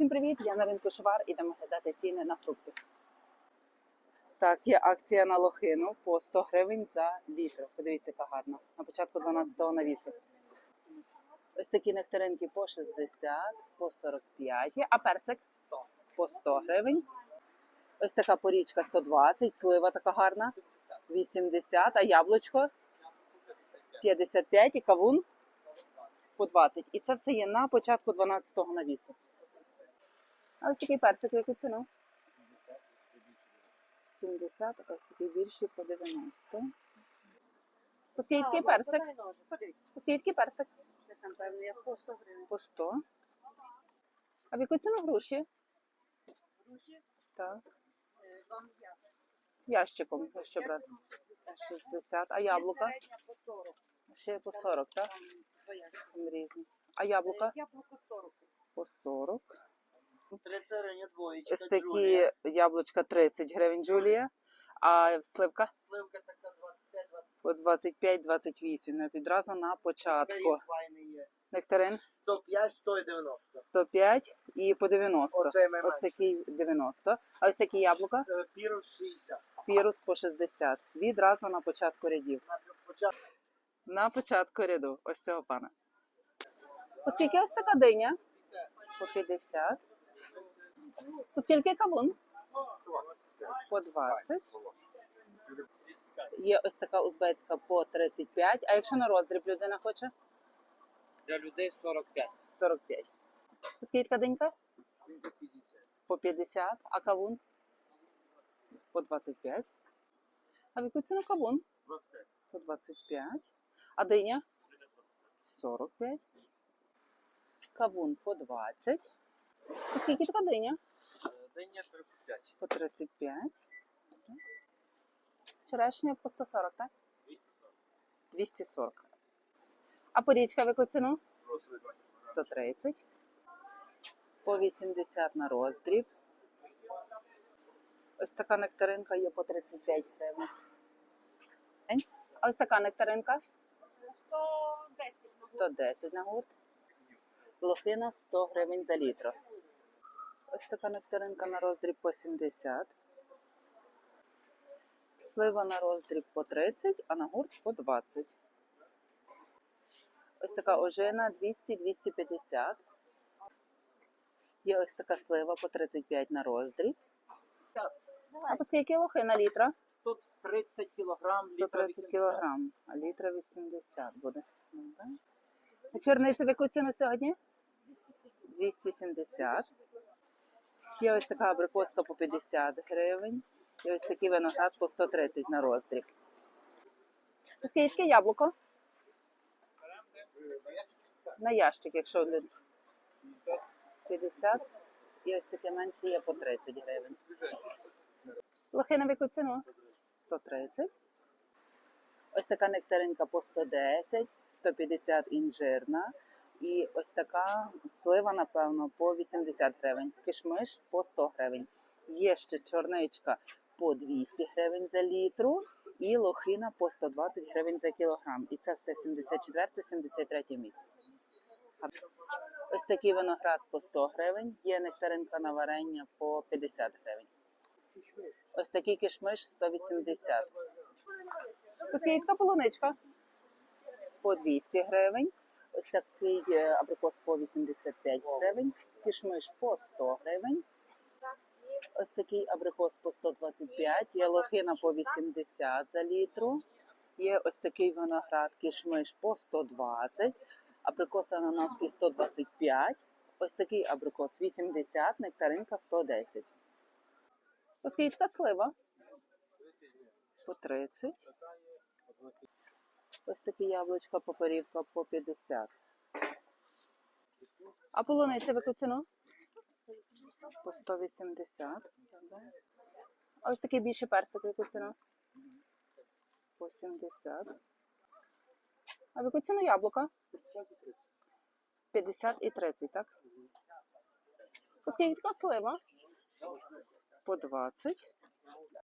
Всім привіт! Я на ринку Швар. Ідемо глядати ціни на фрукти. Так, є акція на лохину по 100 гривень за літр. Подивіться, яка гарна. На початку 12-го навісу. Ось такі нектаринки по 60, по 45 є, а персик по 100 гривень. Ось така порічка 120, слива така гарна, 80, а яблучко 55 і кавун по 20. І це все є на початку 12-го навісу. А ось такий персик, в яку ціну? 70, ось такий більший по 90. Оскільки такий персик? Подивіться, Оскільки такий персик? це там певно, як по 100 гривень. По 100. А в яку ціну груші? Груші, Так. е, вам. Ящиком, якщо брати. 60. А яблука? По 40. Ще по 40, так? Там різні. А яблука? Е, Яблуко 40. По 40. 30 гривень двоєчка. Ось такі яблучка 30 гривень Джулія. А сливка Сливка така 25 по 25-28. Ну, Відразу на початку. файний є. Нектарин 105, 190. 105 і по 90. Оце ми Ось такий 90. А ось такі яблука Е, Пірус 60. пірус по 60. Відразу на початку рядів. На початку На початку ряду. Ось цього пана. Оскільки ось така диня? По 50. Оскільки кавун? По 20. Є ось така узбецька по 35. А якщо на роздріб людина хоче? для людей 45. 45. Оскільки така динька? 50. По 50. А кавун? По 25. А в яку ціну кавун? 25. По 25. А диня? 45. Кавун по 20. Оскільки така диня? День 35. По 35. Черешня по 140, так? 240. А порічка в яку ціну? 130. По 80 на роздріб. Ось така нектаринка є по 35 гривень. А ось така нектаринка 110. 110 на гурт. Лохина 100 гривень за літр. Ось така нектаринка на роздріб по 70. Слива на роздріб по 30, а на гурт по 20. Ось така ожина 200-250. Є ось така слива по 35 на роздріб. А по скільки лохина літра? 130 кілограм, 130 кілограм, а літра 80 буде. А чорниця в яку ціну сьогодні? 270. Є ось така абрикоска по 50 гривень. І ось такий виноград по 130 на роздріб. Скільки яблуко? На ящик, якщо люд- 50. І ось таке менше є по 30 гривень. Лохина в яку ціну? 130. Ось така нектаринка по 110, 150 інжирна. І ось така слива, напевно, по 80 гривень. Кишмиш по 100 гривень. Є ще чорничка по 200 гривень за літру і лохина по 120 гривень за кілограм. І це все 74-73 місце. Ось такий виноград по 100 гривень. Є нектаринка на варення по 50 гривень. Ось такий кишмиш 180. Оскільки така полуничка? По 200 гривень. Ось такий е, абрикос по 85 гривень. Кишмиш по 100 гривень. Ось такий абрикос по 125. Є лохина по 80 за літру. Є ось такий виноград кишмиш по 120. Абрикос ананасський 125. Ось такий абрикос 80, нектаринка 110. Оскільки така слива? По 30. Ось такі яблучка, попорівка по 50. А полуниця в яку ціну? По 180. А ось такий більший персик в яку ціну? По 70. А в яку ціну яблука? 50 і 30, так? Оскільки така слива? По 20.